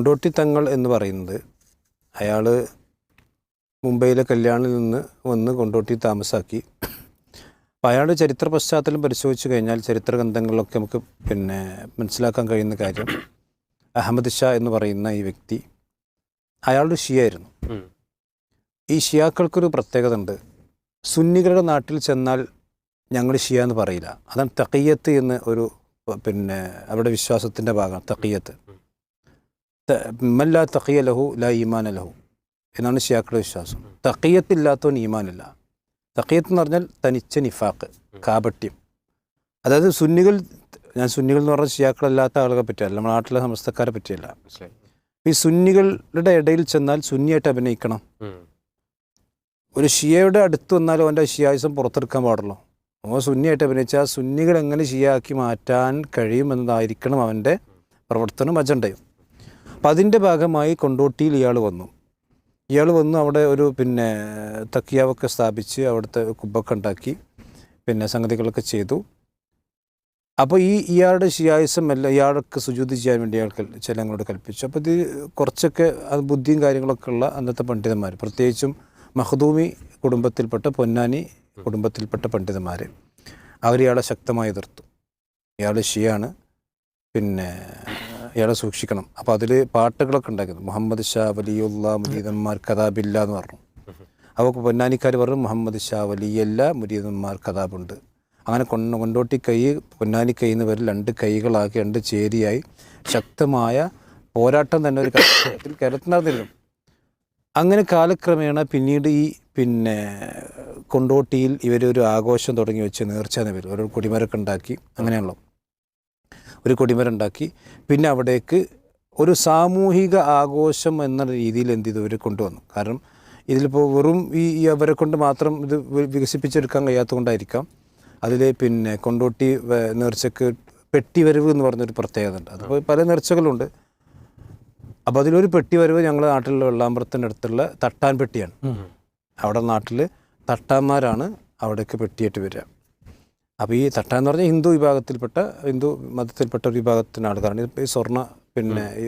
കൊണ്ടോട്ടി തങ്ങൾ എന്ന് പറയുന്നത് അയാൾ മുംബൈയിലെ കല്യാണിൽ നിന്ന് വന്ന് കൊണ്ടോട്ടി താമസാക്കി. അപ്പോൾ അയാളുടെ ചരിത്ര പശ്ചാത്തലം പരിശോധിച്ച് കഴിഞ്ഞാൽ ചരിത്ര ഗ്രന്ഥങ്ങളിലൊക്കെ നമുക്ക് പിന്നെ മനസ്സിലാക്കാൻ കഴിയുന്ന കാര്യം അഹമ്മദ് ഷാ എന്ന് പറയുന്ന ഈ വ്യക്തി അയാളുടെ ഷിയായിരുന്നു. ഈ ഷിയാക്കൾക്കൊരു പ്രത്യേകത ഉണ്ട്. സുന്നികളുടെ നാട്ടിൽ ചെന്നാൽ ഞങ്ങൾ ഷിയ എന്ന് പറയില്ല. അതാണ് തക്കയ്യത്ത് എന്ന് ഒരു പിന്നെ അവരുടെ വിശ്വാസത്തിന്റെ ഭാഗമാണ് തക്കയ്യത്ത് മല്ല തഖിയ ലഹു ല ഈമാന ലഹു. എന്നാണ് ഷിയാക്കളുടെ വിശ്വാസം. തഖിയത്തില്ലാത്തവൻ ഈമാനില്ല. തഖിയത്ത് എന്ന് പറഞ്ഞാൽ തനിച്ച നിഫാക്ക് കാപട്യം. അതായത് സുന്നികൾ ഞാൻ സുന്നികൾ എന്ന് പറഞ്ഞാൽ ഷിയാക്കളല്ലാത്ത ആളുകളെ പറ്റിയല്ല. നമ്മുടെ നാട്ടിലെ സമസ്തക്കാരെ പറ്റിയല്ല. ഈ സുന്നികളുടെ ഇടയിൽ ചെന്നാൽ സുന്നിയായിട്ട് അഭിനയിക്കണം. ഒരു ഷിയയുടെ അടുത്ത് വന്നാലും അവന്റെ ഷിയായുസം പുറത്തെടുക്കാൻ പാടുള്ളൂ. അവൻ സുന്നിയായിട്ട് അഭിനയിച്ചാൽ സുന്നികൾ എങ്ങനെ ഷിയാക്കി മാറ്റാൻ കഴിയുമെന്നതായിരിക്കണം അവന്റെ പ്രവർത്തനം അജണ്ടയും. അപ്പം അതിന്റെ ഭാഗമായി കൊണ്ടോട്ടിയിൽ ഇയാൾ വന്നു. ഇയാൾ വന്നു അവിടെ ഒരു പിന്നെ തക്കിയാവൊക്കെ സ്ഥാപിച്ച് അവിടുത്തെ കുബ്ബൊക്കെ ഉണ്ടാക്കി പിന്നെ സംഗതികളൊക്കെ ചെയ്തു. അപ്പോൾ ഈ ഇയാളുടെ ശിയായുസം എല്ലാം ഇയാൾക്ക് സുജൂതി ചെയ്യാൻ വേണ്ടി ഇയാൾക്ക് ചിലങ്ങളോട് കൽപ്പിച്ചു. അപ്പോൾ ഇത് കുറച്ചൊക്കെ അത് ബുദ്ധിയും കാര്യങ്ങളൊക്കെ ഉള്ള അന്നത്തെ പണ്ഡിതന്മാർ. പ്രത്യേകിച്ചും മഹദൂമി കുടുംബത്തിൽപ്പെട്ട പൊന്നാനി കുടുംബത്തിൽപ്പെട്ട പണ്ഡിതന്മാർ. അവർ ഇയാളെ ശക്തമായി എതിർത്തു. ഇയാൾ ഷിയാണ് പിന്നെ ഇയാളെ സൂക്ഷിക്കണം. അപ്പോൾ അതിൽ പാട്ടുകളൊക്കെ ഉണ്ടാക്കുന്നത് മുഹമ്മദ് ഷാ വലിയുള്ള മുരീദന്മാർ കഥാബില്ല എന്ന് പറഞ്ഞു. അപ്പോൾ പൊന്നാനിക്കാർ പറഞ്ഞു മുഹമ്മദ് ഷാ വലിയല്ല മുരീദന്മാർ കഥാബുണ്ട് അങ്ങനെ കൊണ്ട കൊണ്ടോട്ടി കൈ പൊന്നാനി കൈ എന്ന് പേരിൽ രണ്ട് കൈകളാക്കി രണ്ട് ചേരിയായി ശക്തമായ പോരാട്ടം തന്നെ ഒരു കാലഘട്ടത്തിൽ കേരളത്തിൽ നടന്നിരുന്നു. അങ്ങനെ കാലക്രമേണ പിന്നീട് ഈ പിന്നെ കൊണ്ടോട്ടിയിൽ ഇവരൊരു ആഘോഷം തുടങ്ങി വെച്ച് നേർച്ച എന്ന പേര് ഓരോ കൊടിമരൊക്കെ ഉണ്ടാക്കി അങ്ങനെയാണല്ലോ. ഒരു കൊടിമരം ഉണ്ടാക്കി പിന്നെ അവിടേക്ക് ഒരു സാമൂഹിക ആഘോഷം എന്ന രീതിയിൽ എന്ത് ചെയ്തു? ഇവർ കൊണ്ടുവന്നു. കാരണം ഇതിലിപ്പോൾ വെറും ഈ അവരെ കൊണ്ട് മാത്രം ഇത് വികസിപ്പിച്ചെടുക്കാൻ കഴിയാത്തതുകൊണ്ടായിരിക്കാം. അതിൽ പിന്നെ കൊണ്ടോട്ടി നേർച്ചക്ക് പെട്ടി വരവ് എന്ന് പറഞ്ഞൊരു പ്രത്യേകത ഉണ്ട്. അതിപ്പോൾ പല നേർച്ചകളുണ്ട്. അപ്പോൾ അതിലൊരു പെട്ടി വരവ് ഞങ്ങളുടെ നാട്ടിലുള്ള വെള്ളാമ്പുറത്തിന്റെ അടുത്തുള്ള തട്ടാൻ പെട്ടിയാണ്. അവിടെ നാട്ടിൽ തട്ടാന്മാരാണ് അവിടേക്ക് പെട്ടിയായിട്ട് വരിക. അപ്പോൾ ഈ തട്ട എന്ന് പറഞ്ഞാൽ ഹിന്ദു വിഭാഗത്തിൽപ്പെട്ട ഹിന്ദു മതത്തിൽപ്പെട്ട ഒരു വിഭാഗത്തിന് ആൾക്കാരാണ് ഇപ്പോൾ ഈ സ്വർണ പിന്നെ ഈ.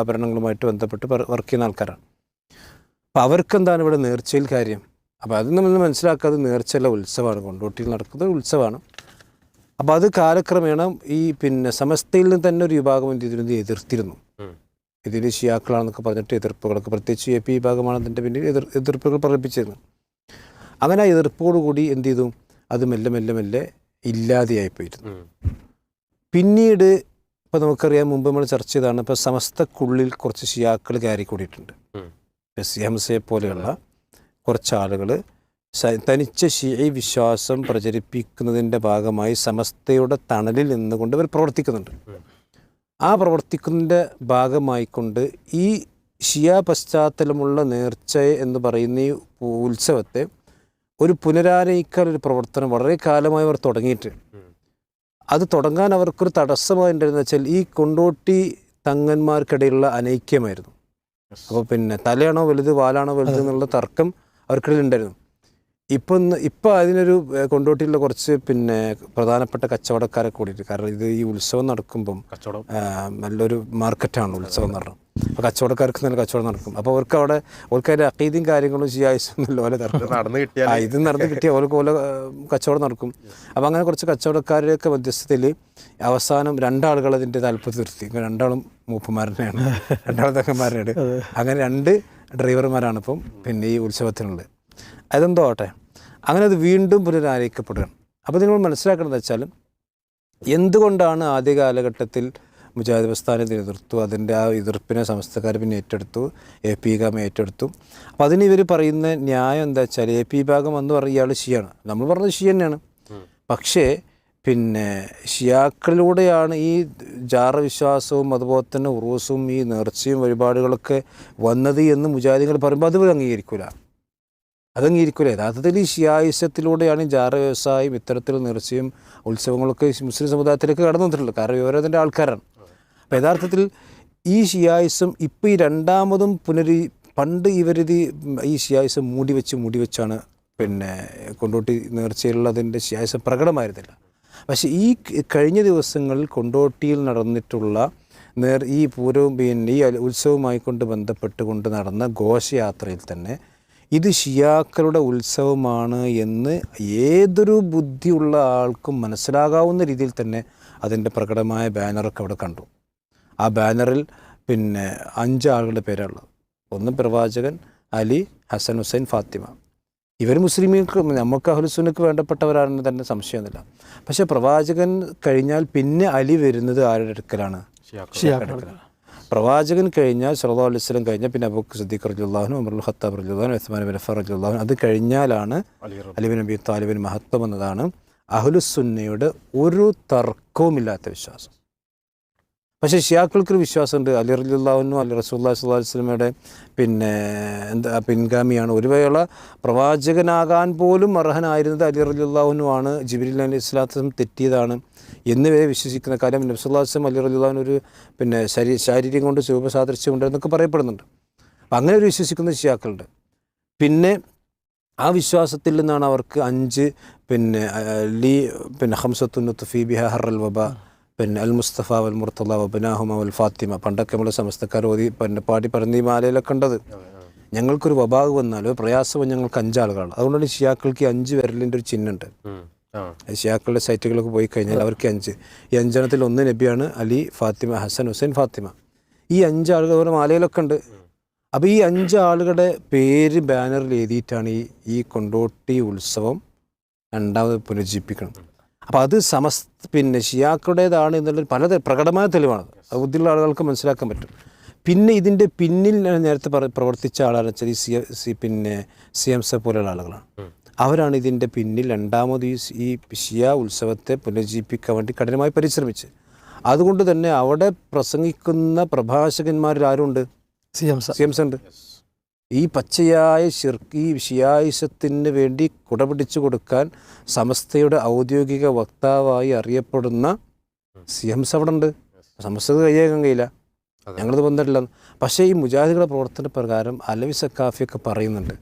ആഭരണങ്ങളുമായിട്ട് ബന്ധപ്പെട്ട് വർക്ക് ചെയ്യുന്ന ആൾക്കാരാണ്. അപ്പോൾ അവർക്ക് എന്താണ് ഇവിടെ നേർച്ചയിൽ കാര്യം? അപ്പോൾ അത് നമ്മൾ മനസ്സിലാക്കാതെ നേർച്ചയുള്ള ഉത്സവമാണ്. കൊണ്ടോട്ടിയിൽ നടക്കുന്നത് ഉത്സവമാണ്. അപ്പോൾ അത് കാലക്രമേണ ഈ പിന്നെ സമസ്തയിൽ നിന്ന് തന്നെ ഒരു വിഭാഗം എന്ത് ചെയ്തിരുന്നു? എതിർത്തിരുന്നു. ഇതിൽ ഷിയാക്കളാണെന്നൊക്കെ പറഞ്ഞിട്ട് എതിർപ്പുകളൊക്കെ പ്രത്യേകിച്ച് എ പി വിഭാഗമാണ് അതിന്റെ പിന്നിൽ എതിർ എതിർപ്പുകൾ പ്രകടിപ്പിച്ചിരുന്നു അങ്ങനെ ആ എതിർപ്പോടുകൂടി എന്ത് ചെയ്തു? അത് മെല്ലെ മെല്ലെ മെല്ലെ ഇല്ലാതെയായി പോയിരുന്നു. പിന്നീട് ഇപ്പോൾ നമുക്കറിയാം മുമ്പ് നമ്മൾ ചർച്ച ചെയ്താണ് ഇപ്പോൾ സമസ്തക്കുള്ളിൽ കുറച്ച് ഷിയാക്കൾ കയറി കൂടിയിട്ടുണ്ട് ഹംസയെ പോലെയുള്ള കുറച്ച് ആളുകൾ തനിച്ച ഷിഐ വിശ്വാസം പ്രചരിപ്പിക്കുന്നതിന്റെ ഭാഗമായി സമസ്തയുടെ തണലിൽ നിന്നുകൊണ്ട് അവർ പ്രവർത്തിക്കുന്നുണ്ട്. ആ ആ പ്രവർത്തിക്കുന്നതിന്റെ ഭാഗമായിക്കൊണ്ട് ഈ ഷിയ പശ്ചാത്തലമുള്ള നേർച്ച എന്ന് പറയുന്ന ഈ ഉത്സവത്തെ ഒരു പുനരാനയിക്കാൻ ഒരു പ്രവർത്തനം വളരെ കാലമായി അവർ തുടങ്ങിയിട്ട്. അത് തുടങ്ങാൻ അവർക്കൊരു തടസ്സമായി ഉണ്ടായിരുന്നത് വെച്ചാൽ ഈ കൊണ്ടോട്ടി തങ്ങന്മാർക്കിടയിലുള്ള അനൈക്യമായിരുന്നു. അപ്പോൾ പിന്നെ തലയാണോ വലുത് വാലാണോ വലുത് എന്നുള്ള തർക്കം അവർക്കിടയിൽ ഉണ്ടായിരുന്നു. ഇപ്പം ഇപ്പം അതിനൊരു കൊണ്ടോട്ടിയിലെ കൊണ്ടോട്ടിയിലുള്ള കുറച്ച് പിന്നെ പ്രധാനപ്പെട്ട കച്ചവടക്കാരെ കൂടിയിട്ട് കാരണം ഇത് ഈ ഉത്സവം നടക്കുമ്പം കച്ചവടം. നല്ലൊരു മാർക്കറ്റാണ് ഉത്സവം എന്ന് പറഞ്ഞാൽ. അപ്പോൾ കച്ചവടക്കാർക്ക് നല്ല കച്ചവടം നടക്കും. അപ്പോൾ അവർക്ക് അവിടെ അവർക്ക് അതിന്റെ അക്കീതിയും കാര്യങ്ങളും ചെയ്യാഴ്ചയൊന്നുമില്ല ഓല നടന്നു ആ കിട്ടിയാൽ ഇത് നടന്ന് കിട്ടിയ ഓല ഓല കച്ചവടം നടക്കും. അപ്പോൾ അങ്ങനെ കുറച്ച് കച്ചവടക്കാരുടെയൊക്കെ മധ്യസ്ഥത്തിൽ അവസാനം രണ്ടാളുകൾ അതിന്റെ താല്പര്യം നിർത്തി. രണ്ടാളും മൂപ്പന്മാരനെയാണ് രണ്ടാളും തങ്ങന്മാരാണ്. അങ്ങനെ രണ്ട് ഡ്രൈവർമാരാണ് ഇപ്പം പിന്നെ ഈ ഉത്സവത്തിനുള്ളത്. അതെന്തോ ആട്ടെ അങ്ങനെ അത് വീണ്ടും പുനരാരയിക്കപ്പെടുകയാണ് അപ്പോൾ നിങ്ങൾ മനസ്സിലാക്കണമെന്ന് വെച്ചാൽ എന്തുകൊണ്ടാണ് ആദ്യ കാലഘട്ടത്തിൽ മുജാഹിദ് പ്രസ്ഥാനത്തെ എതിർത്തു അതിന്റെ ആ എതിർപ്പിനെ സംസ്ഥാനക്കാർ പിന്നെ ഏറ്റെടുത്തു എ പി ഗാം ഏറ്റെടുത്തു. അപ്പോൾ അതിന് ഇവർ പറയുന്ന ന്യായം എന്താ വെച്ചാൽ എ പി വിഭാഗം എന്ന് പറഞ്ഞ ഇയാൾ ഷിയാണ്. നമ്മൾ പറഞ്ഞത് ഷി തന്നെയാണ്. പക്ഷേ പിന്നെ ഷിയാക്കളിലൂടെയാണ് ഈ ജാറവിശ്വാസവും അതുപോലെ തന്നെ ഉറൂസും ഈ നേർച്ചയും വഴിപാടുകളൊക്കെ വന്നത് എന്ന് മുജാഹിദികൾ പറയുമ്പോൾ അത് അംഗീകരിക്കൂല. അംഗീകരിക്കില്ല അത് അംഗീകരിക്കില്ല യഥാർത്ഥത്തിൽ ഈ ഷിയായുസത്തിലൂടെയാണ് ഈ ജാറ വ്യവസായം ഇത്തരത്തിൽ നേർച്ചയും ഉത്സവങ്ങളൊക്കെ മുസ്ലിം സമുദായത്തിലേക്ക് കടന്നു വന്നിട്ടുള്ളത്. കാരണം വിവരത്തിന്റെ ആൾക്കാരാണ്. അപ്പോൾ യഥാർത്ഥത്തിൽ ഈ ഷിയായുസും ഇപ്പോൾ ഈ രണ്ടാമതും പുനരി പണ്ട് ഇവരിത് ഈ ഷിയായുസം മൂടി വെച്ച് മൂടി വെച്ചാണ് പിന്നെ കൊണ്ടോട്ടി നേർച്ചയിലുള്ളതിന്റെ ഷിയായുസം പ്രകടമായിരുന്നില്ല. പക്ഷേ ഈ കഴിഞ്ഞ ദിവസങ്ങളിൽ കൊണ്ടോട്ടിയിൽ നടന്നിട്ടുള്ള നേർ ഈ പൂരവും പിന്നെ ഈ ഉത്സവവുമായി കൊണ്ട് ബന്ധപ്പെട്ടുകൊണ്ട് നടന്ന ഘോഷയാത്രയിൽ തന്നെ ഇത് ഷിയാക്കളുടെ ഉത്സവമാണ് എന്ന് ഏതൊരു ബുദ്ധിയുള്ള ആൾക്കും മനസ്സിലാകാവുന്ന രീതിയിൽ തന്നെ അതിന്റെ പ്രകടമായ ബാനറൊക്കെ അവിടെ കണ്ടു. ആ ബാനറിൽ പിന്നെ അഞ്ച് ആളുകളുടെ പേരുള്ളത് ഒന്ന് പ്രവാചകൻ അലി ഹസൻ ഹുസൈൻ ഫാത്തിമ. ഇവർ മുസ്ലിമീങ്ങൾക്ക് നമുക്ക് അഹുലുസുനക്ക് വേണ്ടപ്പെട്ടവരാണെന്ന് തന്നെ സംശയമൊന്നുമില്ല പക്ഷെ പ്രവാചകൻ കഴിഞ്ഞാൽ പിന്നെ അലി വരുന്നത് ആരുടെ അടുക്കലാണ്? പ്രവാചകൻ കഴിഞ്ഞാൽ സല്ലല്ലാഹു അലൈഹി വസല്ലം കഴിഞ്ഞാൽ പിന്നെ അബൂക്ക് സിദ്ദീഖ് റളിയല്ലാഹു ഉമർ ഖത്താബ് റളിയല്ലാഹു ഉസ്മാൻ ബിൻ അഫ്ഫാൻ റളിയല്ലാഹു അത് കഴിഞ്ഞാലാണ് അലിബിൻ നബി താലിബിൻ മഹത്വം എന്നതാണ് അഹുലുസുന്നയുടെ ഒരു തർക്കവുമില്ലാത്ത വിശ്വാസം. പക്ഷേ ഷിയാക്കൾക്കൊരു വിശ്വാസമുണ്ട്. അലി റലിള്ളാഹുനും അലി റസൂല്ലാ സ്വല്ലാ വസ്ലമയുടെ പിന്നെ എന്താ പിൻഗാമിയാണ്. ഒരു വേള പ്രവാചകനാകാൻ പോലും അർഹനായിരുന്നത് അലി റലിള്ളാഹുനുമാണ് ജിബിരിൽ അലി ഇസ്ലാത്തും തെറ്റിയതാണ് എന്ന് വരെ വിശ്വസിക്കുന്ന കാര്യം നബ്സുല്ലാസ്ലം അലി റലിള്ളാഹുൻ ഒരു പിന്നെ ശരീ ശാരീരികം കൊണ്ട് രൂപസാദൃശ്യം ഉണ്ട് എന്നൊക്കെ പറയപ്പെടുന്നുണ്ട്. അപ്പം അങ്ങനെ ഒരു വിശ്വസിക്കുന്ന ഷിയാക്കളുണ്ട്. പിന്നെ ആ വിശ്വാസത്തിൽ നിന്നാണ് അവർക്ക് അഞ്ച് പിന്നെ ലീ പിന്നെ ഹംസത്തുന്നത്ത് ഫീബി ബിഹ അൽ വബ പിന്നെ അൽ മുസ്തഫ വൽ മുർത്തല വബനാഹുമ വൽ ഫാത്തിമ. പണ്ടൊക്കെ നമ്മൾ സമസ്തക്കാർ ഓതി പിന്നെ പാടി പറഞ്ഞ ഈ മാലയിലൊക്കെ ഉണ്ടത്. ഞങ്ങൾക്കൊരു വബാഗ് വന്നാലോ പ്രയാസം ഞങ്ങൾക്ക് അഞ്ചാളുകളാണ്. അതുകൊണ്ടാണ് ഷിയാക്കൾക്ക് ഈ അഞ്ച് വിരലിന്റെ ഒരു ചിഹ്നമുണ്ട്. ഷിയാക്കളുടെ സൈറ്റുകളൊക്കെ പോയി കഴിഞ്ഞാൽ അവർക്ക് അഞ്ച്. ഈ അഞ്ചെണ്ണത്തിൽ ഒന്ന് നബിയാണ് അലി ഫാത്തിമ ഹസൻ ഹുസൈൻ ഫാത്തിമ. ഈ അഞ്ചാളുകൾ അവരുടെ മാലയിലൊക്കെ ഉണ്ട്. അപ്പോൾ ഈ അഞ്ച് ആളുകളുടെ പേര് ബാനറിൽ എഴുതിയിട്ടാണ് ഈ ഈ കൊണ്ടോട്ടി ഉത്സവം രണ്ടാമത് പുനരുജ്ജീവിപ്പിക്കണം. അപ്പോൾ അത് സമസ് പിന്നെ ഷിയാക്കളുടേതാണ് എന്നുള്ളൊരു പല പ്രകടമായ തെളിവാണ് അത് ബുദ്ധിയുള്ള ആളുകൾക്ക് മനസ്സിലാക്കാൻ പറ്റും. പിന്നെ ഇതിന്റെ പിന്നിൽ നേരത്തെ പറ പ്രവർത്തിച്ച ആളാണ് വെച്ചാൽ ഈ സി സി പിന്നെ സി എം സെ പോലെയുള്ള ആളുകളാണ്. അവരാണ് ഇതിന്റെ പിന്നിൽ രണ്ടാമത് ഈ ഷിയ ഉത്സവത്തെ പുനരുജ്ജീവിപ്പിക്കാൻ വേണ്ടി കഠിനമായി പരിശ്രമിച്ച് അതുകൊണ്ട് തന്നെ അവിടെ പ്രസംഗിക്കുന്ന പ്രഭാഷകന്മാരിൽ ആരുണ്ട്? സി എം സി എം സെ ഉണ്ട്. ഈ പച്ചയായ ഷിർക്ക് ഈ ഷിയായിസത്തിന് വേണ്ടി കുടപിടിച്ചു കൊടുക്കാൻ സമസ്തയുടെ ഔദ്യോഗിക വക്താവായി അറിയപ്പെടുന്ന സി എം അവിടെ ഉണ്ട് സമസ്ത കയ്യേക്കാൻ കഴിയില്ല ഞങ്ങളത് വന്നിട്ടില്ല പക്ഷേ ഈ മുജാഹിദികളുടെ പ്രവർത്തന പ്രകാരം അലവി സക്കാഫിയൊക്കെ പറയുന്നുണ്ട്.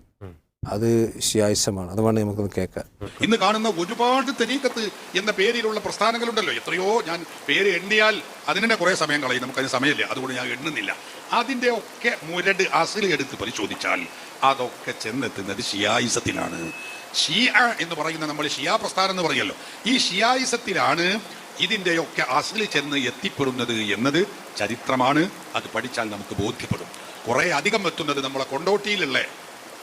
അത് ഷിയായിസമാണ് അത് വേണമെങ്കിൽ നമുക്കൊന്ന് കേൾക്കാം ഇന്ന് കാണുന്ന ഒരുപാട് തെരീക്കത്ത് എന്ന പേരിലുള്ള പ്രസ്ഥാനങ്ങളുണ്ടല്ലോ. എത്രയോ ഞാൻ പേര് എണ്ണിയാൽ അതിനെ കുറെ സമയം കളയും. നമുക്കതിന് സമയമില്ല. അതുകൊണ്ട് ഞാൻ എണ്ണുന്നില്ല. അതിന്റെ ഒക്കെ മുരട് അസിൽ എടുത്ത് പരിശോധിച്ചാൽ അതൊക്കെ ചെന്നെത്തുന്നത് ഷിയായിസത്തിലാണ് ഷിയ എന്ന് പറയുന്ന നമ്മൾ ഷിയാ പ്രസ്ഥാനം എന്ന് പറയല്ലോ. ഈ ഷിയായിസത്തിലാണ് ഇതിന്റെയൊക്കെ അസിൽ ചെന്ന് എത്തിപ്പെടുന്നത് എന്നത് ചരിത്രമാണ്. അത് പഠിച്ചാൽ നമുക്ക് ബോധ്യപ്പെടും. കുറേ അധികം എത്തുന്നത് നമ്മളെ കൊണ്ടോട്ടിയിലുള്ള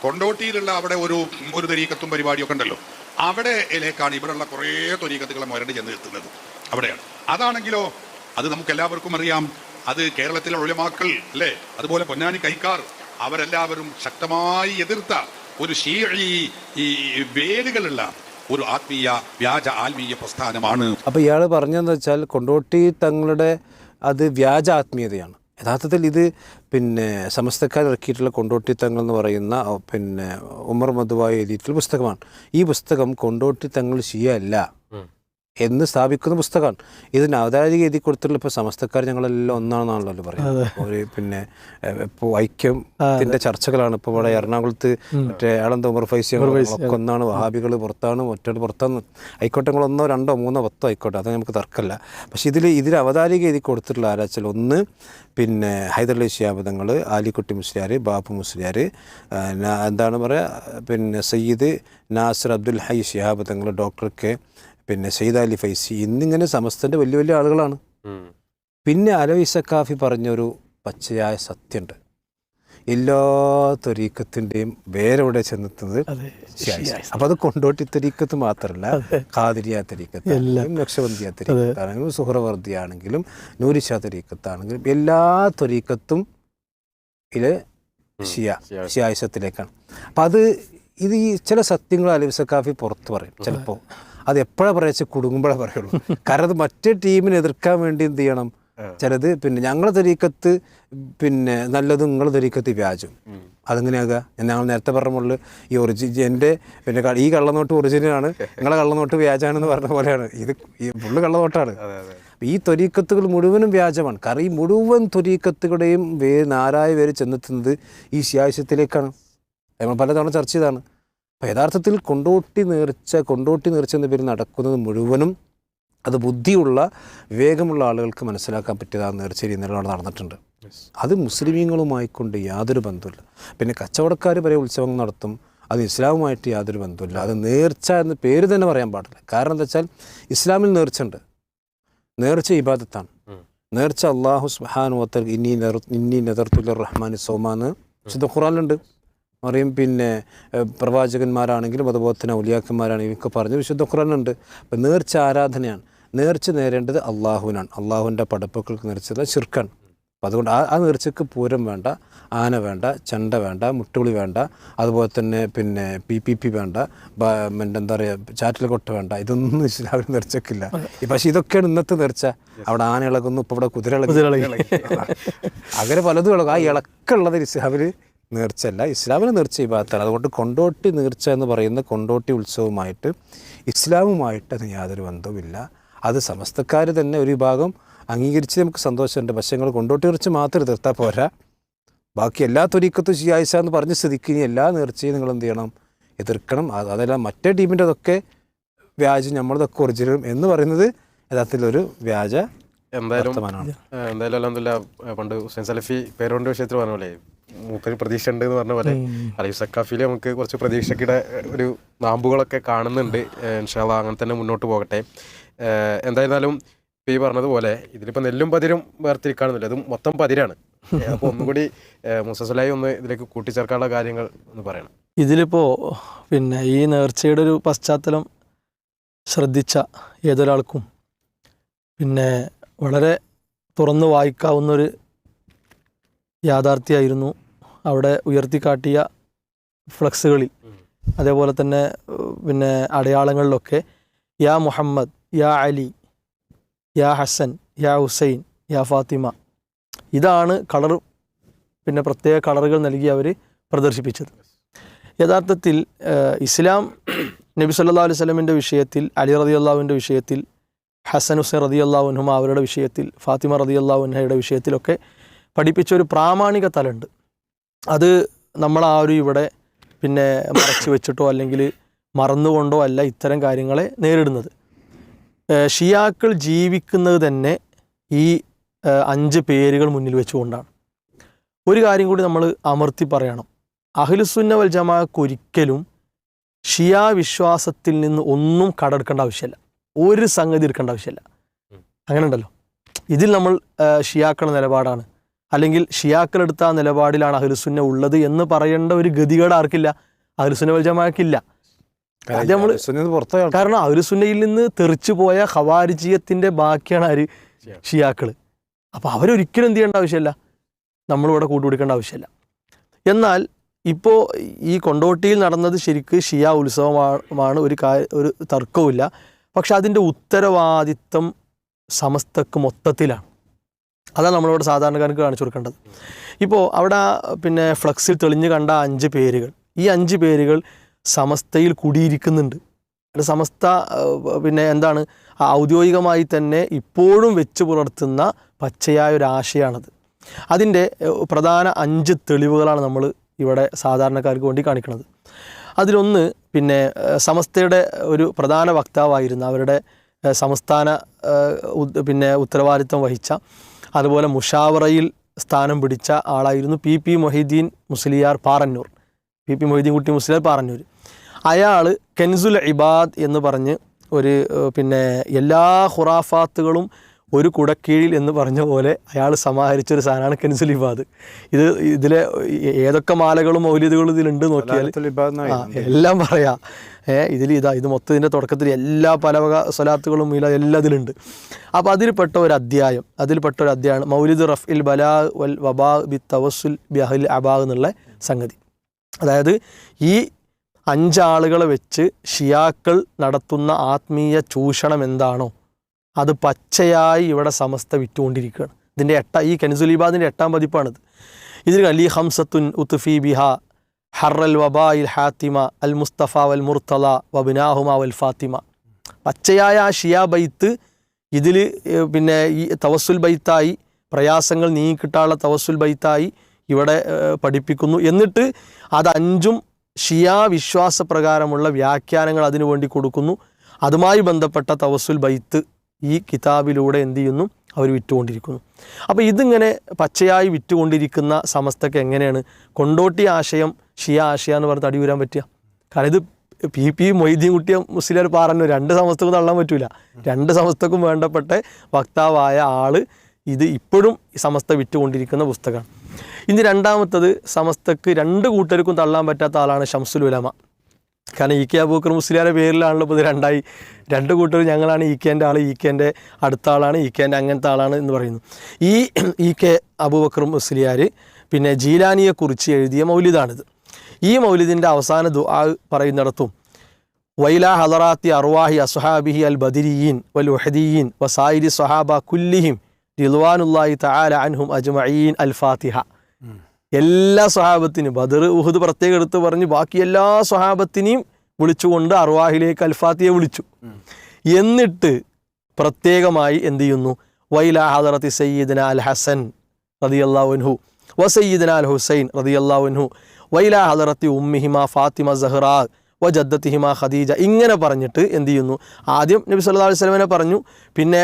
കൊണ്ടോട്ടിയിലുള്ള അവിടെ ഒരു ഒരു തരീക്കത്തും പരിപാടിയൊക്കെ ഉണ്ടല്ലോ. അവിടെയിലേക്കാണ് ഇവിടെയുള്ള കുറേ തൊരീക്കത്തുകളെ മുരണ്ട് ചെന്ന് എത്തുന്നത്. അവിടെയാണ്. അതാണെങ്കിലോ അത് നമുക്ക് എല്ലാവർക്കും അറിയാം. അത് കേരളത്തിലെ ഉലമാക്കൾ അല്ലേ? അതുപോലെ പൊന്നാനി കൈക്കാർ അവരെല്ലാവരും ശക്തമായി എതിർത്ത ഒരു ഷീഴി ഈ വേരുകളുള്ള ഒരു ആത്മീയ വ്യാജ ആത്മീയ പ്രസ്ഥാനമാണ്. അപ്പോൾ ഇയാൾ പറഞ്ഞതെന്ന് വെച്ചാൽ കൊണ്ടോട്ടി തങ്ങളുടെ അത് വ്യാജ ആത്മീയതയാണ്. യഥാർത്ഥത്തിൽ ഇത് പിന്നെ സമസ്തക്കാർ ഇറക്കിയിട്ടുള്ള കൊണ്ടോട്ടിത്തങ്ങൾ എന്ന് പറയുന്ന പിന്നെ ഉമർ മധുവായി എഴുതിയിട്ടുള്ള പുസ്തകമാണ്. ഈ പുസ്തകം കൊണ്ടോട്ടിത്തങ്ങൾ അല്ല. എന്ന് സ്ഥാപിക്കുന്ന പുസ്തകമാണ്. ഇതിന് അവതാരിക എഴുതി കൊടുത്തിട്ടുള്ള ഇപ്പോൾ സമസ്തക്കാർ ഞങ്ങളെല്ലാം ഒന്നാണെന്നാണല്ലോ പറയുന്നത് ഒരു പിന്നെ ഇപ്പോൾ ഐക്യത്തിന്റെ ചർച്ചകളാണ്. ഇപ്പോൾ ഇവിടെ എറണാകുളത്ത് മറ്റേ ആളെന്താ ഉമർ ഫൈസി ഒക്കെ ഒന്നാണ്. വഹാബികൾ പുറത്താണ് മറ്റൊരു പുറത്താണ്. ആയിക്കോട്ടെ നിങ്ങൾ ഒന്നോ രണ്ടോ മൂന്നോ പത്തോ ആയിക്കോട്ടെ അത് നമുക്ക് തർക്കമല്ല. പക്ഷെ ഇതിൽ ഇതിൽ അവതാരിക എഴുതി കൊടുത്തിട്ടുള്ള ആരാച്ചാൽ ഒന്ന് പിന്നെ ഹൈദരലി ശിയാബദങ്ങൾ ആലിക്കുട്ടി മുസ്ലിയാർ ബാബു മുസ്ലിയാർ എന്താണ് പറയുക പിന്നെ സയ്യിദ് നാസർ അബ്ദുൽ ഹൈ ശിഹാബദങ്ങൾ ഡോക്ടർ കെ പിന്നെ സെയ്ദ് അലി ഫൈസി ഇന്നിങ്ങനെ സമസ്തന്റെ വലിയ വലിയ ആളുകളാണ്. പിന്നെ അലവി കാഫി പറഞ്ഞൊരു പച്ചയായ സത്യമുണ്ട് എല്ലാ തൊരീക്കത്തിന്റെയും വേരവിടെ ചെന്നെത്തുന്നത്? അപ്പം അത് കൊണ്ടോട്ടി തരീക്കത്ത് മാത്രമല്ല ഖാദിരിയ തരീക്കത്താണെങ്കിലും നക്ഷബന്ധിയ തരീക്കത്താണെങ്കിലും സുഹറവർദി ആണെങ്കിലും നൂരിഷ തരീക്കത്താണെങ്കിലും എല്ലാ തൊരീക്കത്തും ഇത് ഷിയ ഷിയായിസത്തിലേക്കാണ് അപ്പം അത് ഇത് ഈ ചില സത്യങ്ങൾ അലവി സക്കാഫി പുറത്ത് പറയും. ചിലപ്പോൾ അത് എപ്പോഴാണ് പറയുക കുടുങ്ങുമ്പോഴേ പറയുള്ളൂ. കാരണം അത് മറ്റേ ടീമിനെ എതിർക്കാൻ വേണ്ടി എന്ത് ചെയ്യണം? ചിലത് പിന്നെ ഞങ്ങളെ തരീക്കത്ത് പിന്നെ നല്ലത് നിങ്ങളെ തരീക്കത്ത് വ്യാജം. അതെങ്ങനെയാകുക ഞങ്ങൾ നേരത്തെ പറഞ്ഞ മുകളിൽ ഈ ഒറിജിൻ എന്റെ പിന്നെ ഈ കള്ളനോട്ട് ഒറിജിനലാണ് നിങ്ങളെ കള്ളനോട്ട് വ്യാജാണെന്ന് പറഞ്ഞ പോലെയാണ്. ഇത് ഈ ഫുള്ള് കള്ളനോട്ടാണ്. ഈ ത്വരീക്കത്തുകൾ മുഴുവനും വ്യാജമാണ്. കാരണം ഈ മുഴുവൻ ത്വരീക്കത്തുകളുടെയും വേ നാരായ പേര് ചെന്നെത്തുന്നത് ഈ ശിയാവശ്യത്തിലേക്കാണ് നമ്മൾ പലതവണ ചർച്ച ചെയ്താണ് അപ്പോൾ യഥാർത്ഥത്തിൽ കൊണ്ടോട്ടി നേർച്ച കൊണ്ടോട്ടി നേർച്ച എന്ന പേര് നടക്കുന്നത് മുഴുവനും അത് ബുദ്ധിയുള്ള വിവേകമുള്ള ആളുകൾക്ക് മനസ്സിലാക്കാൻ പറ്റിയത് ആ നേർച്ചയിൽ ഇന്നലെ നടന്നിട്ടുണ്ട്. അത് മുസ്ലിമീങ്ങളുമായിക്കൊണ്ട് യാതൊരു ബന്ധമില്ല പിന്നെ കച്ചവടക്കാർ വരെ ഉത്സവങ്ങൾ നടത്തും അത് ഇസ്ലാമുമായിട്ട് യാതൊരു ബന്ധമില്ല അത് നേർച്ച എന്ന പേര് തന്നെ പറയാൻ പാടില്ല. കാരണം എന്താ വെച്ചാൽ ഇസ്ലാമിൽ നേർച്ചയുണ്ട് നേർച്ച ഇബാദത്താണ്. നേർച്ച അള്ളാഹു സുഹാൻ ഇന്നീ നെർ ഇന്നീ നെതർത്തുല്ല റഹ്മാൻ സോമാന്ന്. വിശുദ്ധ ഖുറാനിലുണ്ട് മറിയും പിന്നെ പ്രവാചകന്മാരാണെങ്കിലും അതുപോലെ തന്നെ ഉലിയാക്കന്മാരാണെങ്കിലും ഒക്കെ പറഞ്ഞു വിശുദ്ധ ഖുറാനുണ്ട് അപ്പം നേർച്ച ആരാധനയാണ്. നേർച്ച നേരേണ്ടത് അള്ളാഹുവിനാണ് അള്ളാഹുവിന്റെ പടപ്പുകൾക്ക് നേർച്ചത് ശിർക്കാണ്. അപ്പം അതുകൊണ്ട് ആ ആ നേർച്ചയ്ക്ക് പൂരം വേണ്ട ആന വേണ്ട ചണ്ട വേണ്ട മുട്ടുളി വേണ്ട അതുപോലെ തന്നെ പിന്നെ പി പി പി വേണ്ട എന്താ പറയുക ചാറ്റൽ കൊട്ട വേണ്ട ഇതൊന്നും ഇസ്ലാമിൽ നേർച്ചക്കില്ല. പക്ഷെ ഇതൊക്കെയാണ് ഇന്നത്തെ നേർച്ച. അവിടെ ആന ഇളകുന്നു ഇപ്പോൾ ഇവിടെ കുതിര ഇളകുന്നു. അങ്ങനെ പലതും ഇളകും. ആ ഇളക്കുള്ളത് ഇസ്ലാമിൽ നേർച്ചയല്ല ഇസ്ലാമിൽ നേർച്ച വിഭാഗത്താണ് അതുകൊണ്ട് കൊണ്ടോട്ടി നേർച്ച എന്ന് പറയുന്ന കൊണ്ടോട്ടി ഉത്സവമായിട്ട് ഇസ്ലാമുമായിട്ട് അതിന് യാതൊരു ബന്ധവുമില്ല. അത് സമസ്തക്കാർ തന്നെ ഒരു വിഭാഗം അംഗീകരിച്ച് നമുക്ക് സന്തോഷമുണ്ട്. പക്ഷേ നിങ്ങൾ കൊണ്ടോട്ടി നേർച്ച മാത്രം തീർത്താൽ പോരാ. ബാക്കി എല്ലാ തൊരീക്കത്തും ചെയ്യാഴ്ച എന്ന് പറഞ്ഞ സ്ഥിതിക്ക് ഇനി എല്ലാ നേർച്ചയും നിങ്ങൾ എന്ത് ചെയ്യണം? എതിർക്കണം. അതല്ല മറ്റേ ടീമിന്റെ അതൊക്കെ വ്യാജം നമ്മളതൊക്കെ ഒറിജിനലും എന്ന് പറയുന്നത് യഥാർത്ഥത്തിലൊരു വ്യാജ എന്തായാലും എന്തായാലും അല്ല പണ്ട് ഹുസൈൻ സലഫി പേരോണ്ട് വിഷയത്തിൽ പറഞ്ഞ പോലെ മൂപ്പര് പ്രതീക്ഷ ഉണ്ട് എന്ന് പറഞ്ഞ പോലെ അലീഫ് സക്കാഫിയിൽ നമുക്ക് കുറച്ച് പ്രതീക്ഷയ്ക്കിടെ ഒരു നാമ്പുകളൊക്കെ കാണുന്നുണ്ട്. ഇൻഷാല്ല അങ്ങനെ തന്നെ മുന്നോട്ട് പോകട്ടെ. എന്തായിരുന്നാലും ഇപ്പം ഈ പറഞ്ഞതുപോലെ ഇതിലിപ്പോൾ നെല്ലും പതിരും വേർതിരിക്കാണെന്നില്ല ഇത് മൊത്തം പതിരാണ്. അപ്പോൾ ഒന്നും കൂടി മുസസലായി ഒന്ന് ഇതിലേക്ക് കൂട്ടിച്ചേർക്കാനുള്ള കാര്യങ്ങൾ ഒന്ന് പറയണം. ഇതിലിപ്പോൾ പിന്നെ ഈ നേർച്ചയുടെ ഒരു പശ്ചാത്തലം ശ്രദ്ധിച്ച ഏതൊരാൾക്കും പിന്നെ വളരെ തുറന്നു വായിക്കാവുന്നൊരു യാഥാർത്ഥ്യമായിരുന്നു അവിടെ ഉയർത്തിക്കാട്ടിയ ഫ്ലക്സുകളിൽ. അതേപോലെ തന്നെ പിന്നെ അടയാളങ്ങളിലൊക്കെ യാ മുഹമ്മദ് യാ അലി യാ ഹസൻ യാ ഹുസൈൻ യാ ഫാത്തിമ. ഇതാണ് കളർ പിന്നെ പ്രത്യേക കളറുകൾ നൽകി അവർ പ്രദർശിപ്പിച്ചത്. യഥാർത്ഥത്തിൽ ഇസ്ലാം നബി സല്ലാ അലൈഹി സ്വലമിന്റെ വിഷയത്തിൽ അലി റതി അള്ളാഹുവിന്റെ വിഷയത്തിൽ ഹസൻ ഹുസൈൻ റതി അള്ളാഹുൻഹുമ അവരുടെ വിഷയത്തിൽ ഫാത്തിമ റതി അള്ളാഹുഹയുടെ വിഷയത്തിലൊക്കെ പഠിപ്പിച്ച ഒരു പ്രാമാണിക തലമുണ്ട്. അത് നമ്മൾ ആ ഒരു ഇവിടെ പിന്നെ മറച്ചു വെച്ചിട്ടോ അല്ലെങ്കിൽ മറന്നുകൊണ്ടോ അല്ല ഇത്തരം കാര്യങ്ങളെ നേരിടുന്നത്. ഷിയാക്കൾ ജീവിക്കുന്നത് തന്നെ ഈ അഞ്ച് പേരുകൾ മുന്നിൽ വെച്ചുകൊണ്ടാണ്. ഒരു കാര്യം കൂടി നമ്മൾ അമർത്തി പറയണം. അഖിലുസുന്ന വൽ ജമാഅക്ക് ഒരിക്കലും ഷിയാ വിശ്വാസത്തിൽ നിന്ന് ഒന്നും കടെടുക്കേണ്ട ആവശ്യമില്ല. ഒരു സംഗതി എടുക്കേണ്ട ആവശ്യമില്ല. അങ്ങനെ ഉണ്ടല്ലോ ഇതിൽ നമ്മൾ ഷിയാക്കളുടെ നിലപാടാണ്. അല്ലെങ്കിൽ ഷിയാക്കളെടുത്ത ആ നിലപാടിലാണ് അഹ്ലുസുന്ന ഉള്ളത് എന്ന് പറയേണ്ട ഒരു ഗതികേട് ആർക്കില്ല? അഹ്ലുസുന്ന വൽ ജമാഅക്കില്ല. അത് നമ്മൾ സുന്നിന്ന് പുറത്തായ ആൾക്കാർ. കാരണം അഹ്ലുസുന്നയിൽ നിന്ന് തെറിച്ചു പോയ ഖവാരിജിയത്തിന്റെ ബാക്കിയാണ് ആര്? ഷിയാക്കൾ. അപ്പൊ അവരൊരിക്കലും എന്ത് ചെയ്യേണ്ട ആവശ്യമില്ല. നമ്മളിവിടെ കൂട്ടുപിടിക്കേണ്ട ആവശ്യമില്ല. എന്നാൽ ഇപ്പോൾ ഈ കൊണ്ടോട്ടിയിൽ നടന്നത് ശരിക്ക് ഷിയ ഉത്സവമാണ് ഒരു ഒരു തർക്കവുമില്ല. പക്ഷെ അതിന്റെ ഉത്തരവാദിത്തം സമസ്തക്ക് മൊത്തത്തിലാണ്. അതാണ് നമ്മളിവിടെ സാധാരണക്കാർക്ക് കാണിച്ചു കൊടുക്കേണ്ടത്. ഇപ്പോൾ അവിടെ പിന്നെ ഫ്ലക്സിൽ തെളിഞ്ഞു കണ്ട അഞ്ച് പേരുകൾ. ഈ അഞ്ച് പേരുകൾ സമസ്തയിൽ കുടിയിരിക്കുന്നുണ്ട്. സമസ്ത പിന്നെ എന്താണ്? ഔദ്യോഗികമായി തന്നെ ഇപ്പോഴും വെച്ച് പുലർത്തുന്ന പച്ചയായ ഒരു ആശയമാണത് അതിന്റെ പ്രധാന അഞ്ച് തെളിവുകളാണ് നമ്മൾ ഇവിടെ സാധാരണക്കാർക്ക് വേണ്ടി കാണിക്കുന്നത് അതിലൊന്ന് പിന്നെ സമസ്തയുടെ ഒരു പ്രധാന വക്താവായിരുന്ന അവരുടെ സംസ്ഥാന പിന്നെ ഉത്തരവാദിത്വം വഹിച്ച അതുപോലെ മുഷാവറയിൽ സ്ഥാനം പിടിച്ച ആളായിരുന്നു P P Mohideen Musliyar Parannur. P P Mohideen Kutty Musliyar Parannur. അയാൾ കെൻസുൽ ഇബാദ് എന്ന് പറഞ്ഞ് ഒരു പിന്നെ എല്ലാ ഖുറാഫാത്തുകളും ഒരു കുടക്കീഴിൽ എന്ന് പറഞ്ഞ പോലെ അയാൾ സമാഹരിച്ചൊരു സാധനമാണ് കെൻസുൽ ഇബാദ് ഇത് ഇതിലെ ഏതൊക്കെ മാലകളും മൗലിദുകളും ഇതിലുണ്ട് നോക്കിയാൽ. എല്ലാം പറയാം. ഏ ഇതിൽ ഇതാ ഇത് മൊത്തത്തിന്റെ തുടക്കത്തിൽ എല്ലാ പല വക സ്വലാത്തുകളും മീല എല്ലാം ഇതിലുണ്ട്. അപ്പോൾ അതിൽപ്പെട്ട ഒരു അധ്യായം അതിൽപ്പെട്ട ഒരു അധ്യായമാണ് മൗലിദ് റഫ് ഇൽ ബലാ വൽ വബാ ബി തവസുൽ ബി അഹിൽ അബാ എന്നുള്ള സംഗതി. അതായത് ഈ അഞ്ചാളുകളെ വെച്ച് ഷിയാക്കൾ നടത്തുന്ന ആത്മീയ ചൂഷണം എന്താണോ അത് പച്ചയായി ഇവിടെ സമസ്ത വിറ്റുകൊണ്ടിരിക്കുകയാണ്. ഇതിന്റെ എട്ട ഈ കെൻസുലിബാദിന്റെ എട്ടാം പതിപ്പാണിത്. ഇതിൽ അലി ഹംസത്തുൻ ഉത്ഫി ബിഹ ഹറൽ ഇൽ ഹാത്തിമ അൽ മുസ്തഫ വൽ മുർത്തല വബിനാഹുമ വൽ ഫാത്തിമ. പച്ചയായ ആ ഷിയ ബൈത്ത് ഇതിൽ പിന്നെ ഈ തവസുൽ ബൈത്തായി പ്രയാസങ്ങൾ നീങ്ങിക്കിട്ടാനുള്ള തവസുൽ ബൈത്തായി ഇവിടെ പഠിപ്പിക്കുന്നു. എന്നിട്ട് അത് അഞ്ചും ഷിയാ വിശ്വാസപ്രകാരമുള്ള വ്യാഖ്യാനങ്ങൾ അതിനു വേണ്ടി കൊടുക്കുന്നു. അതുമായി ബന്ധപ്പെട്ട തവസുൽ ബൈത്ത് ഈ കിതാബിലൂടെ എന്ത് ചെയ്യുന്നു? അവർ വിറ്റുകൊണ്ടിരിക്കുന്നു. അപ്പോൾ ഇതിങ്ങനെ പച്ചയായി വിറ്റുകൊണ്ടിരിക്കുന്ന സമസ്തക്ക് എങ്ങനെയാണ്? കൊണ്ടോട്ടി ആശയം ഷിയ ആശയം എന്ന് പറഞ്ഞ് വരാൻ പറ്റുക. കാരണം ഇത് പി പി മൊയ്തീൻ കുട്ടിയ മുസ്ലിം പറഞ്ഞു രണ്ട് സമസ്തക്കും തള്ളാൻ പറ്റില്ല രണ്ട് സമസ്തക്കും വേണ്ടപ്പെട്ട വക്താവായ ആൾ ഇത് ഇപ്പോഴും സമസ്ത വിറ്റുകൊണ്ടിരിക്കുന്ന പുസ്തകമാണ്. ഇനി രണ്ടാമത്തത് സമസ്തക്ക് രണ്ട് കൂട്ടർക്കും തള്ളാൻ പറ്റാത്ത ആളാണ് ഷംസുൽ ഉലമ. കാരണം ഇ കെ അബൂക്കർ മുസ്ലിയാരുടെ പേരിലാണല്ലോ ഇപ്പോൾ രണ്ടായി രണ്ട് കൂട്ടർ ഞങ്ങളാണ് ഇ കെന്റെ ആൾ ഇ കെന്റെ അടുത്ത ആളാണ് ഇ കെന്റെ അങ്ങനത്തെ ആളാണ് എന്ന് പറയുന്നു. ഈ ഇ കെ അബൂബക്കർ മുസ്ലിയാർ പിന്നെ ജീലാനിയെക്കുറിച്ച് എഴുതിയ മൗലിദാണിത്. ഈ മൗലിദിന്റെ അവസാന ദുആ പറയുന്നിടത്തും വൈല ഹലറാത്തി അർവാഹി അസുഹാബിഹി അൽ ബദിരിയീൻ വൽ ഉഹദീൻ വസായിരി സുഹാബ കുല്ലിഹിം റിദ്വാനുല്ലാഹി തആല അൻഹും അജ്മഈൻ അൽ ഫാത്തിഹ എല്ലാ സ്വഹാബത്തിനും ബദർ ഉഹദ് പ്രത്യേകം എടുത്ത് പറഞ്ഞ് ബാക്കി എല്ലാ സ്വഹാബത്തിനെയും വിളിച്ചുകൊണ്ട് അർവാഹിലേക്ക് അൽഫാത്തിയെ വിളിച്ചു. എന്നിട്ട് പ്രത്യേകമായി എന്ത് ചെയ്യുന്നു? വൈല ഹദറത്തി സയ്യിദന അൽ ഹസൻ റതി അള്ളാഹുൻഹു വ സയ്യിദന അൽ ഹുസൈൻ റതി അള്ളാഹുൻഹു വൈല ഹദറത്തി ഉമ്മിഹിമ ഫാത്തിമ സഹ്റാ വ ജദ്ദത്തിഹിമ ഖദീജ ഇങ്ങനെ പറഞ്ഞിട്ട് എന്ത് ചെയ്യുന്നു? ആദ്യം നബി സല്ലല്ലാഹു അലൈഹി സ്വലമിനെ പറഞ്ഞു പിന്നെ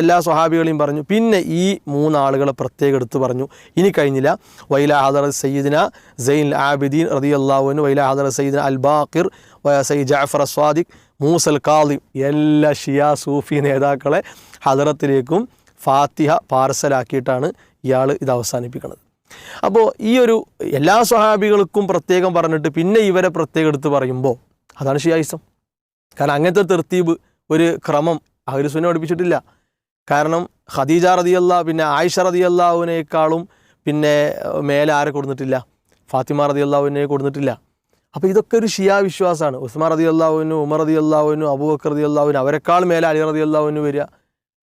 എല്ലാ സ്വഹാബികളെയും പറഞ്ഞു പിന്നെ ഈ മൂന്നാളുകളെ പ്രത്യേകം എടുത്ത് പറഞ്ഞു. ഇനി കഴിഞ്ഞില്ല. വൈല ഹദർ സയ്യിദിന സൈൻ ആബിദീൻ റതി അള്ളാഹുവിന് വൈല ഹദർ സയ്യിദിന അൽ ബാഖിർ സയ്യിദ് ജാഫർ സ്വാദിഖ് മൂസൽ കാദിം എല്ലാ ഷിയ സൂഫി നേതാക്കളെ ഹദറത്തിലേക്കും ഫാത്തിഹ പാർസലാക്കിയിട്ടാണ് ഇയാൾ ഇത് അവസാനിപ്പിക്കുന്നത് അപ്പോൾ ഈ ഒരു എല്ലാ സ്വഹാബികൾക്കും പ്രത്യേകം പറഞ്ഞിട്ട് പിന്നെ ഇവരെ പ്രത്യേകം എടുത്ത് പറയുമ്പോൾ അതാണ് ഷിയായിസം. കാരണം അങ്ങനത്തെ തെർത്തീബ് ഒരു ക്രമം അഹ്ലുസുന്നെ പഠിപ്പിച്ചിട്ടില്ല. കാരണം ഖദീജ റതിയല്ല പിന്നെ ആയിഷ റതിയല്ലാവിനേക്കാളും പിന്നെ മേലെ ആരെ കൊടുത്തിട്ടില്ല? ഫാത്തിമ റതിയല്ലാവിനെ കൊടുത്തിട്ടില്ല. അപ്പോൾ ഇതൊക്കെ ഒരു ഷിയാ വിശ്വാസമാണ് ഉസ്മാൻ റതി അള്ളാഹുവിനും ഉമർ റതി അള്ളാഹുവിനും അബൂബക്കർ റതി അള്ളാഹുവിനും അവരെക്കാൾ മേലെ അലി റതി അള്ളാഹുവിന് വരിക.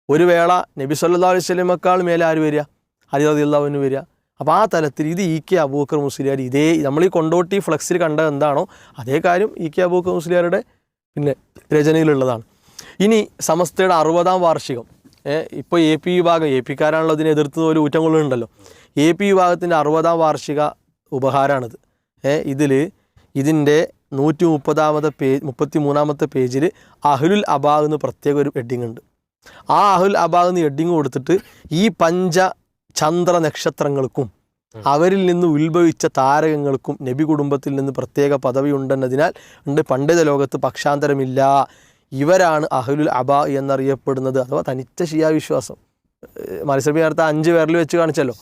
ഒരു വേള നബി സല്ലാ അലൈഹി മേലെ ആര് വരിക? അലി റതി അള്ളാഹുവിന് വരിക. അപ്പോൾ ആ തലത്തിൽ ഇത് ഇ കെ അബൂക്കർ മുസ്ലിയാർ ഇതേ നമ്മൾ ഈ കൊണ്ടോട്ടി ഫ്ലക്സിൽ കണ്ടത് എന്താണോ അതേ കാര്യം ഇ കെ അബൂക്കർ മുസ്ലിയാരുടെ പിന്നെ രചനയിലുള്ളതാണ്. ഇനി സമസ്തയുടെ അറുപതാം വാർഷികം ഇപ്പോൾ എ പി വിഭാഗം എ പിക്കാരാണല്ലോ ഇതിനെ എതിർത്ത് ഒരു ഊറ്റങ്ങളുണ്ടല്ലോ എ പി വിഭാഗത്തിന്റെ അറുപതാം വാർഷിക ഉപഹാരമാണിത് ഇതിൽ ഇതിന്റെ നൂറ്റി മുപ്പതാമത്തെ പേജ് മുപ്പത്തി മൂന്നാമത്തെ പേജിൽ അഹ്ലുൽ അബാഗ് എന്ന് പ്രത്യേക ഒരു ഹെഡിങ് ഉണ്ട്. ആ അഹുൽ അബാഗ് എന്ന് ഹെഡിങ് കൊടുത്തിട്ട് ഈ പഞ്ച ചന്ദ്ര നക്ഷത്രങ്ങൾക്കും അവരിൽ നിന്ന് ഉത്ഭവിച്ച താരകങ്ങൾക്കും നബി കുടുംബത്തിൽ നിന്ന് പ്രത്യേക പദവി ഉണ്ടെന്നതിനാൽ ഉണ്ട് പണ്ഡിത ലോകത്ത് പക്ഷാന്തരമില്ല. ഇവരാണ് അഹലുൽ അബ എന്നറിയപ്പെടുന്നത്. അഥവാ തനിച്ച ഷിയാ വിശ്വാസം. മത്സരബി നേരത്തെ അഞ്ച് പേരിൽ വെച്ച് കാണിച്ചല്ലോ.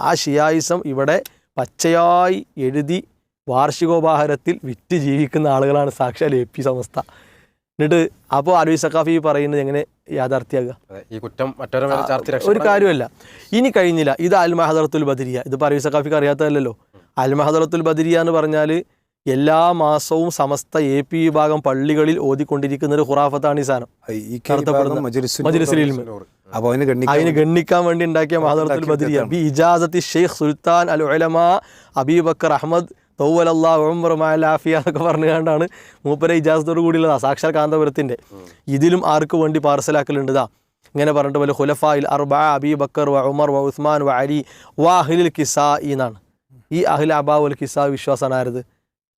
ആ ഷിയായിസം ഇവിടെ പച്ചയായി എഴുതി വാർഷികോപാഹാരത്തിൽ വിറ്റ് ജീവിക്കുന്ന ആളുകളാണ് സാക്ഷാൽ എ പി സംസ്ഥ എന്നിട്ട് അപ്പോൾ അലവി സഖാഫി പറയുന്നത് എങ്ങനെ യാഥാർത്ഥ്യാകുക അതെ ഈ കുറ്റം മറ്റൊരു ഒരു കാര്യമല്ല. ഇനി കഴിഞ്ഞില്ല. ഇത് അൽ മഹദറത്തുൽ ബദരിയ. ഇത് പറയൂ സഖാഫിക്ക് അറിയാത്തതല്ലോ അൽ മഹദറത്തുൽ ബദരിയ എന്ന് പറഞ്ഞാൽ എല്ലാ മാസവും സമസ്ത എ പി വിഭാഗം പള്ളികളിൽ ഓതിക്കൊണ്ടിരിക്കുന്ന ഒരു ഖുറാഫത്താണ് ഈ സാധനം അതിന് ഗണ്ണിക്കാൻ വേണ്ടി ഉണ്ടാക്കിയ മഹദറത്തുൽ ബദരിയ. ബി ഇജാസത്തി ഷെയ്ഖ് സുൽത്താൻ അൽ ഉലമ അബീബക്കർ അഹമ്മദ് തൗവലല്ലാ ഉമറുമായ മാലാഫിയ എന്നൊക്കെ പറഞ്ഞുകൊണ്ടാണ് മൂപ്പരെ ഇജാസത്തോട് കൂടിയുള്ളതാ. സാക്ഷാൽ കാന്തപുരത്തിന്റെ. ഇതിലും ആർക്ക് വേണ്ടി പാർസലാക്കലുണ്ട്? ഇതാ ഇങ്ങനെ പറഞ്ഞിട്ട് പോലെ ഖുലഫായിൽ അർബ അബി ബക്കർ വ ഉമർ വ ഉസ്മാൻ വ അലി വ കിസാ എന്നാണ്. ഈ അഹിൽ അബാ ഉൽ കിസാ വിശ്വാസമാണ് ആരത്?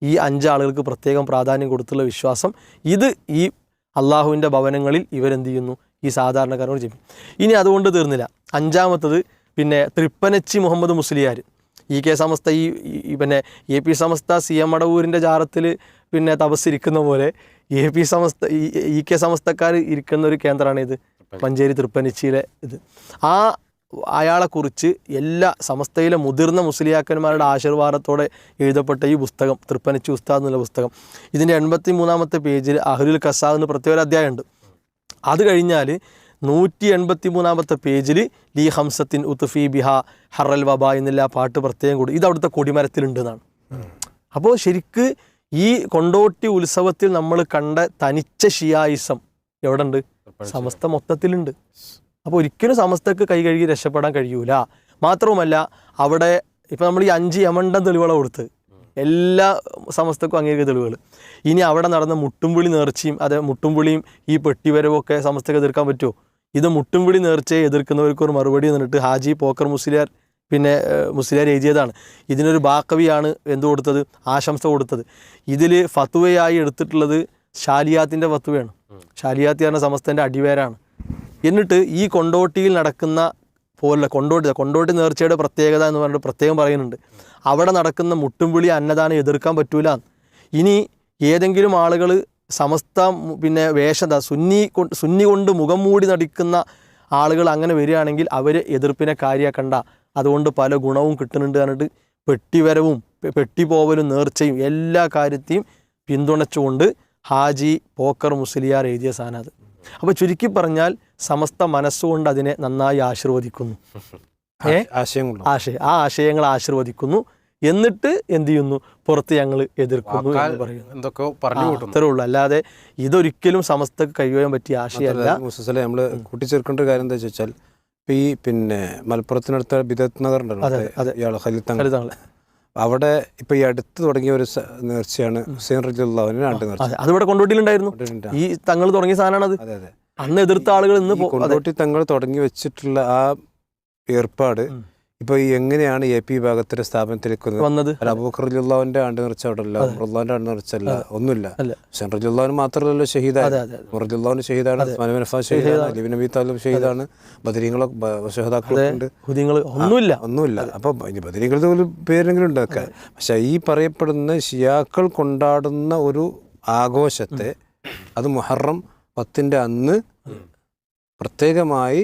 ഈ അഞ്ചാളുകൾക്ക് പ്രത്യേകം പ്രാധാന്യം കൊടുത്തുള്ള വിശ്വാസം. ഇത് ഈ അള്ളാഹുവിന്റെ ഭവനങ്ങളിൽ ഇവരെന്ത് ചെയ്യുന്നു? ഈ സാധാരണക്കാരോട് ചെയ്യും ഇനി അതുകൊണ്ട് തീർന്നില്ല. അഞ്ചാമത്തത് പിന്നെ തൃപ്പനച്ചി മുഹമ്മദ് മുസ്ലിയാർ ഇ കെ സമസ്ത ഈ പിന്നെ A P Samastha C M മടവൂരിന്റെ ജാറത്തിൽ പിന്നെ തപസ്സിരിക്കുന്ന പോലെ എ പി സമസ്ത ഈ ഇ കെ സമസ്തക്കാർ ഇരിക്കുന്ന ഒരു കേന്ദ്രമാണ് ഇത്. മഞ്ചേരി തൃപ്പനിച്ചിയിലെ ഇത്. ആ അയാളെക്കുറിച്ച് എല്ലാ സമസ്തയിലെ മുതിർന്ന മുസ്ലിയാക്കന്മാരുടെ ആശീർവാദത്തോടെ എഴുതപ്പെട്ട ഈ പുസ്തകം തൃപ്പനച്ചി ഉസ്താദ് എന്നുള്ള പുസ്തകം ഇതിന്റെ എൺപത്തി മൂന്നാമത്തെ പേജിൽ അഹ്ലുൽ കസാദ് എന്ന് പ്രത്യേക അധ്യായമുണ്ട്. അത് കഴിഞ്ഞാൽ നൂറ്റി എൺപത്തി മൂന്നാമത്തെ പേജിൽ ലീ ഹംസത്തിൻ ഉത്തുഫി ബിഹ ഹറൽ വബ എന്നുള്ള പാട്ട് പ്രത്യേകം കൂടി ഇത് അവിടുത്തെ കൊടിമരത്തിലുണ്ട് എന്നാണ് അപ്പോൾ ശരിക്ക് ഈ കൊണ്ടോട്ടി ഉത്സവത്തിൽ നമ്മൾ കണ്ട തനിച്ച ഷിയായിസം എവിടെ ഉണ്ട് സമസ്ത മൊത്തത്തിലുണ്ട്. അപ്പോൾ ഒരിക്കലും സമസ്തക്ക് കൈ കഴുകി രക്ഷപ്പെടാൻ കഴിയൂല. മാത്രവുമല്ല അവിടെ ഇപ്പം നമ്മൾ ഈ അഞ്ച് യമണ്ടൻ തെളിവുകളെ കൊടുത്ത്. എല്ലാ സമസ്തക്കും അങ്ങേക്ക് തെളിവുകൾ ഇനി അവിടെ നടന്ന മുട്ടുംപുളി നേർച്ചയും അതെ മുട്ടുംപുളിയും ഈ പെട്ടിവരവും ഒക്കെ സമസ്തക്ക് തീർക്കാൻ പറ്റുമോ ഇത് മുട്ടുംപിടി നേർച്ചയെ എതിർക്കുന്നവർക്ക് ഒരു മറുപടി എന്നിട്ട് ഹാജി പോക്കർ മുസ്ലിയാർ പിന്നെ മുസ്ലിയാർ എഴുതിയതാണ്. ഇതിനൊരു ബാക്കവിയാണ് എന്ത് കൊടുത്തത്? ആശംസ കൊടുത്തത്. ഇതിൽ ഫത്തുവയായി എടുത്തിട്ടുള്ളത് ഷാലിയാത്തിന്റെ ഫത്തുവയാണ് ഷാലിയാത്തി പറഞ്ഞ സമസ്തന്റെ അടിവേരാണ് എന്നിട്ട് ഈ കൊണ്ടോട്ടിയിൽ നടക്കുന്ന പോലെ കൊണ്ടോട്ടി കൊണ്ടോട്ടി നേർച്ചയുടെ പ്രത്യേകത എന്ന് പറഞ്ഞിട്ട് പ്രത്യേകം പറയുന്നുണ്ട്. അവിടെ നടക്കുന്ന മുട്ടുംവിളി അന്നദാനം എതിർക്കാൻ പറ്റൂല ഇനി ഏതെങ്കിലും ആളുകൾ സമസ്ത പിന്നെ വേഷം ദാ സുന്നി കൊണ്ട് സുന്നി കൊണ്ട് മുഖം മൂടി നടിക്കുന്ന ആളുകൾ അങ്ങനെ വരികയാണെങ്കിൽ അവർ എതിർപ്പിനെ കാര്യാക്കണ്ട. അതുകൊണ്ട് പല ഗുണവും കിട്ടുന്നുണ്ട് പറഞ്ഞിട്ട് പെട്ടിവരവും പെട്ടിപോവലും നേർച്ചയും എല്ലാ കാര്യത്തെയും പിന്തുണച്ചുകൊണ്ട് ഹാജി പോക്കർ മുസ്ലിയാർ എഴുതിയ സാധനം അത് അപ്പോൾ ചുരുക്കി പറഞ്ഞാൽ സമസ്ത മനസ്സുകൊണ്ട് അതിനെ നന്നായി ആശീർവദിക്കുന്നു. ആശയങ്ങൾ ആ ആശയങ്ങൾ ആശീർവദിക്കുന്നു. എന്നിട്ട് എന്ത് ചെയ്യുന്നു? പുറത്ത് ഞങ്ങൾ എതിർക്കുന്നു എന്ന് പറയുന്നു. എന്തൊക്കെ പറഞ്ഞു അത്രേ ഉള്ളൂ. അല്ലാതെ ഇതൊരിക്കലും സമസ്തക്ക് കഴിയാൻ പറ്റിയ ആശയമല്ല നമ്മൾ കൂട്ടിച്ചേർക്കേണ്ട ഒരു കാര്യം എന്താ വെച്ചാൽ ഇപ്പൊ ഈ പിന്നെ മലപ്പുറത്തിനടുത്ത ബിദത് നഗർ തങ്ങൾ അവിടെ ഇപ്പൊ ഈ അടുത്ത് തുടങ്ങിയ ഒരു നേർച്ചയാണ് ഹുസൈൻ റജുല്ലാവിന് രണ്ട് നേർച്ച അതെ. അതിവിടെ കൊണ്ടോട്ടിയിലുണ്ടായിരുന്നു ഈ തങ്ങൾ തുടങ്ങിയ സാധനമാണ് അതെ അന്ന് എതിർത്ത ആളുകൾ ഇന്ന് കൊണ്ടോട്ടി തങ്ങൾ തുടങ്ങി വെച്ചിട്ടുള്ള ആ ഏർപ്പാട് ഇപ്പൊ ഈ എങ്ങനെയാണ് എ പി വിഭാഗത്തിന്റെ സ്ഥാപനത്തിലേക്ക് വന്നത്? അബൂഖർജുല്ലാവിന്റെ ആണ്ട് നിറച്ചവിടല്ല അവിടെ ആണ്ട് നിറച്ചല്ല ഒന്നുമില്ല. ഷെൻറുല്ലാൻ റജുല്ലാവിന് മാത്രമല്ലോ ഷഹീദാണ് ഷഹീദാണ് ഷഹീദാണ്. അലിബിൻ നബി താലും ഷഹീദാണ്. ബദരീങ്ങളൊക്കെ ഒന്നുമില്ല. ഒന്നുമില്ല. അപ്പൊ ഇനി ബദരീങ്ങളുടെ ഒരു പേരെങ്കിലും ഉണ്ടാക്കുക പക്ഷെ ഈ പറയപ്പെടുന്ന ഷിയാക്കൾ കൊണ്ടാടുന്ന ഒരു ആഘോഷത്തെ അത് മുഹറം പത്തിന്റെ അന്ന് പ്രത്യേകമായി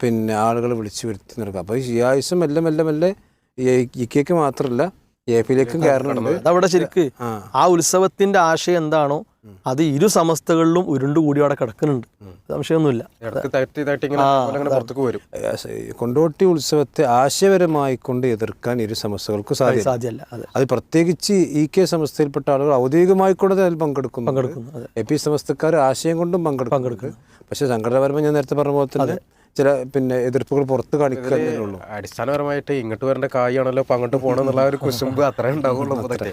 പിന്നെ ആളുകൾ വിളിച്ചു വരുത്തി നടക്കുക അപ്പൊ ഈ ഷിയായുസം മെല്ലെ മെല്ലെ മെല്ലെ ഇക്കയ്ക്ക് മാത്രമല്ല എ പിയിലേക്കും കയറുന്നുണ്ട് അതവിടെ ശരിക്ക് ആ. ഉത്സവത്തിന്റെ ആശയം എന്താണോ അത് ഇരു സമസ്തകളിലും ഉരുണ്ടുകൂടി അവിടെ കിടക്കുന്നുണ്ട്. സംശയമൊന്നുമില്ല കൊണ്ടോട്ടി ഉത്സവത്തെ ആശയപരമായി കൊണ്ട് എതിർക്കാൻ ഇരു സമസ്തകൾക്ക് സാധ്യമല്ല അത്. പ്രത്യേകിച്ച് ഇ കെ സമസ്തയിൽപ്പെട്ട ആളുകൾ ഔദ്യോഗികമായി കൂടെ അതിൽ പങ്കെടുക്കുന്നു. പങ്കെടുക്കുന്നു അതെ. എ പി സമസ്തക്കാർ ആശയം കൊണ്ടും പങ്കെടുക്കും പക്ഷെ സംഘടനാപരമായി ഞാൻ നേരത്തെ പറഞ്ഞ പോലെ തന്നെ ചില പിന്നെ എതിർപ്പുകൾ പുറത്ത് കാണിക്കുന്നുള്ളൂ അടിസ്ഥാനപരമായിട്ട് ഇങ്ങോട്ട് വരേണ്ട കായാണല്ലോ അപ്പൊ അങ്ങോട്ട് പോകണം എന്നുള്ള ഒരു കുശുമ്പ് അത്രേ ഉണ്ടാവുള്ളൂ അതൊക്കെ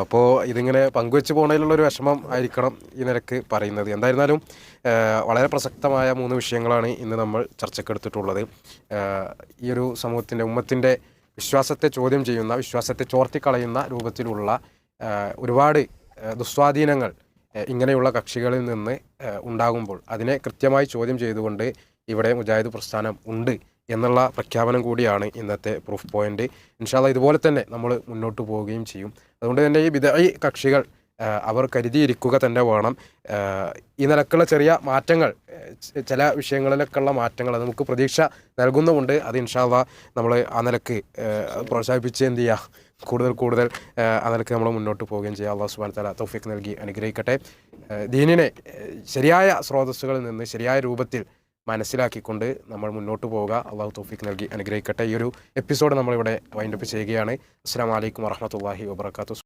അപ്പോൾ ഇതിങ്ങനെ പങ്കുവെച്ച് പോകണതിലുള്ള ഒരു വിഷമം ആയിരിക്കണം ഈ നിരക്ക് പറയുന്നത്. എന്തായിരുന്നാലും വളരെ പ്രസക്തമായ മൂന്ന് വിഷയങ്ങളാണ് ഇന്ന് നമ്മൾ ചർച്ചക്കെടുത്തിട്ടുള്ളത് ഈ ഒരു സമൂഹത്തിന്റെ ഉമ്മത്തിന്റെ വിശ്വാസത്തെ ചോദ്യം ചെയ്യുന്ന വിശ്വാസത്തെ ചോർത്തിക്കളയുന്ന രൂപത്തിലുള്ള ഒരുപാട് ദുസ്വാധീനങ്ങൾ ഇങ്ങനെയുള്ള കക്ഷികളിൽ നിന്ന് ഉണ്ടാകുമ്പോൾ അതിനെ കൃത്യമായി ചോദ്യം ചെയ്തുകൊണ്ട് ഇവിടെ മുജാഹിദ് പ്രസ്ഥാനം ഉണ്ട് എന്നുള്ള പ്രഖ്യാപനം കൂടിയാണ് ഇന്നത്തെ പ്രൂഫ് പോയിന്റ് ഇൻഷാല്ല ഇതുപോലെ തന്നെ നമ്മൾ മുന്നോട്ട് പോവുകയും ചെയ്യും. അതുകൊണ്ട് തന്നെ ഈ വിദഗ്ധ കക്ഷികൾ അവർ കരുതിയിരിക്കുക തന്നെ വേണം. ഈ നിലക്കുള്ള ചെറിയ മാറ്റങ്ങൾ ചില വിഷയങ്ങളിലൊക്കെയുള്ള മാറ്റങ്ങൾ അത് നമുക്ക് പ്രതീക്ഷ നൽകുന്നുമുണ്ട്. അത് ഇൻഷാല്ല നമ്മൾ ആ നിലയ്ക്ക് പ്രോത്സാഹിപ്പിച്ച് എന്ത് ചെയ്യുക കൂടുതൽ കൂടുതൽ ആ, നിലയ്ക്ക് നമ്മൾ മുന്നോട്ട് പോവുകയും ചെയ്യുക അള്ളാഹു സുബാൻ തല തൗഫീഖ് നൽകി അനുഗ്രഹിക്കട്ടെ. ദീനിനെ ശരിയായ സ്രോതസ്സുകളിൽ നിന്ന് ശരിയായ രൂപത്തിൽ മനസ്സിലാക്കിക്കൊണ്ട് നമ്മൾ മുന്നോട്ട് പോവുക. അള്ളാഹു തോഫിക്ക് നൽകി അനുഗ്രഹിക്കട്ടെ. ഈ ഒരു എപ്പിസോഡ് നമ്മളിവിടെ വൈൻഡപ്പ് ചെയ്യുകയാണ്. അസ്സാം വലൈക്കും വറഹമത്തല്ലാഹി വാബർക്കാത്തു